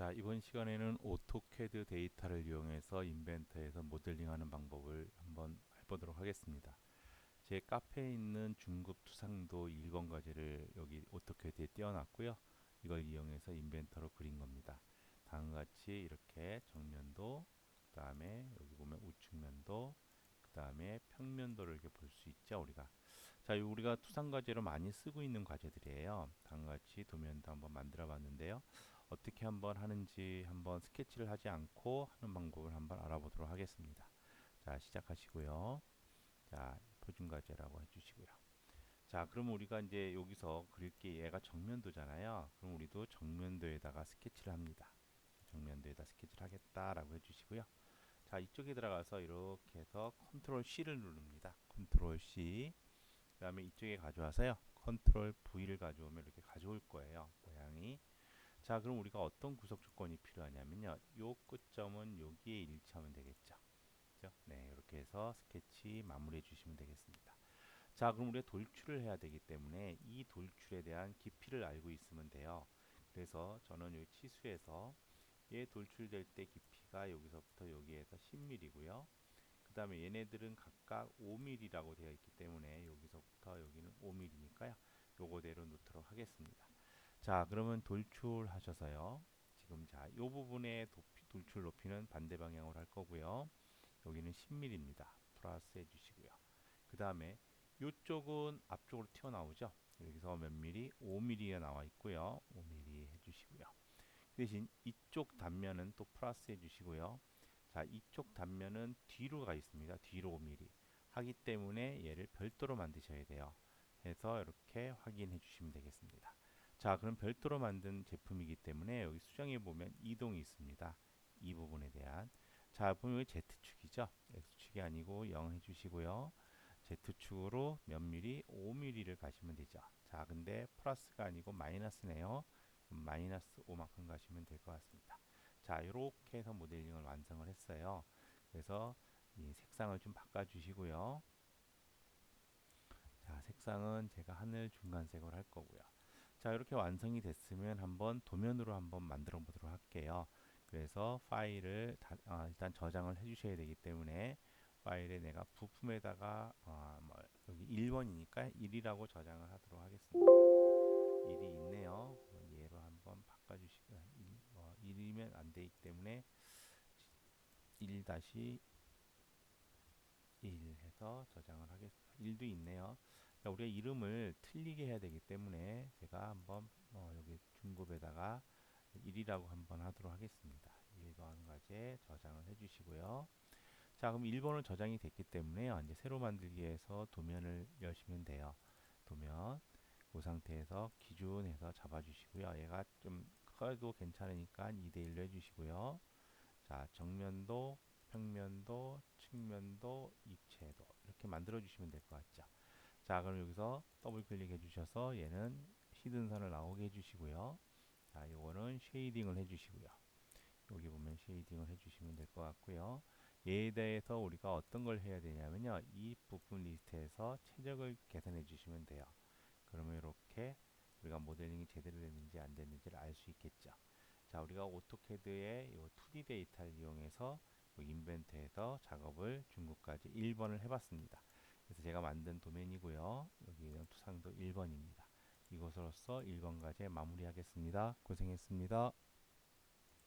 자, 이번 시간에는 오토캐드 데이터를 이용해서 인벤터에서 모델링하는 방법을 한번 해보도록 하겠습니다. 제 카페에 있는 중급 투상도 1번 과제를 여기 오토캐드에 띄워놨고요. 이걸 이용해서 인벤터로 그린 겁니다. 다음과 같이 이렇게 정면도, 그 다음에 여기 보면 우측면도, 그 다음에 평면도를 이렇게 볼 수 있죠, 우리가. 자, 우리가 투상 과제로 많이 쓰고 있는 과제들이에요. 다음과 같이 도면도 한번 만들어 봤는데요. 어떻게 한번 하는지 한번 스케치를 하지 않고 하는 방법을 한번 알아보도록 하겠습니다. 자, 시작하시고요. 자, 표준 과제라고 해주시고요. 자, 그럼 우리가 이제 여기서 그릴 게 얘가 정면도잖아요. 그럼 우리도 정면도에다가 스케치를 합니다. 정면도에다 스케치를 하겠다라고 해주시고요. 자, 이쪽에 들어가서 이렇게 해서 컨트롤 C를 누릅니다. 컨트롤 C. 그 다음에 이쪽에 가져와서요. 컨트롤 V를 가져오면 이렇게 가져올 거예요. 모양이. 자, 그럼 우리가 어떤 구석 조건이 필요하냐면요. 요 끝점은 여기에 일치하면 되겠죠. 그죠? 네, 이렇게 해서 스케치 마무리해 주시면 되겠습니다. 자, 그럼 우리가 돌출을 해야 되기 때문에 이 돌출에 대한 깊이를 알고 있으면 돼요. 그래서 저는 이 치수에서 얘 돌출될 때 깊이가 여기서부터 여기에서 10mm고요. 그 다음에 얘네들은 각각 5mm라고 되어 있기 때문에 여기서부터 여기는 5mm니까요. 요거대로 놓도록 하겠습니다. 자, 그러면 돌출하셔서요. 지금 자, 이 부분의 도피, 돌출 높이는 반대 방향으로 할 거고요. 여기는 10mm입니다. 플러스 해주시고요. 그 다음에 이쪽은 앞쪽으로 튀어나오죠. 여기서 몇 mm? 5mm가 나와 있고요. 5mm 해주시고요. 그 대신 이쪽 단면은 또 플러스 해주시고요. 자, 이쪽 단면은 뒤로 가 있습니다. 뒤로 5mm. 하기 때문에 얘를 별도로 만드셔야 돼요. 해서 이렇게 확인해 주시면 되겠습니다. 자, 그럼 별도로 만든 제품이기 때문에 여기 수정해 보면 이동이 있습니다. 이 부분에 대한. 자, 보면 Z축이죠. X축이 아니고 0 해주시고요. Z축으로 몇 미리? 5mm를 가시면 되죠. 자, 근데 플러스가 아니고 마이너스네요. 마이너스 5만큼 가시면 될 것 같습니다. 자, 이렇게 해서 모델링을 완성을 했어요. 그래서 이 색상을 좀 바꿔주시고요. 자, 색상은 제가 하늘 중간색으로 할 거고요. 자 이렇게 완성이 됐으면 한번 도면으로 한번 만들어 보도록 할게요. 그래서 파일을 다, 아, 일단 저장을 해 주셔야 되기 때문에 파일에 내가 부품에다가 아, 뭐 여기 1번이니까 1이라고 저장을 하도록 하겠습니다. 1이 있네요. 얘로 한번 바꿔주시고 1, 뭐 1이면 안 되기 때문에 1 다시 1 해서 저장을 하겠습니다. 1도 있네요 우리가 이름을 틀리게 해야 되기 때문에 제가 한번 어 여기 중급에다가 1이라고 한번 하도록 하겠습니다. 1번 과제 저장을 해주시고요. 자 그럼 1번은 저장이 됐기 때문에요. 이제 새로 만들기에서 도면을 여시면 돼요. 도면 그 상태에서 기준해서 잡아주시고요. 얘가 좀 커도 괜찮으니까 2대1로 해주시고요. 자 정면도 평면도 측면도 입체도 이렇게 만들어 주시면 될 것 같죠. 자 그럼 여기서 더블 클릭해 주셔서 얘는 히든 선을 나오게 해주시고요. 자 요거는 쉐이딩을 해주시고요. 여기 보면 쉐이딩을 해주시면 될 것 같고요. 얘에 대해서 우리가 어떤 걸 해야 되냐면요. 이 부품 리스트에서 최적을 계산해 주시면 돼요. 그러면 이렇게 우리가 모델링이 제대로 됐는지 안 됐는지를 알 수 있겠죠. 자 우리가 오토캐드의 요 2D 데이터를 이용해서 인벤트에서 작업을 중국까지 1번을 해봤습니다 그래서 제가 만든 도면이고요. 여기는 투상도 1번입니다. 이것으로서 1번 과제 마무리하겠습니다. 고생했습니다.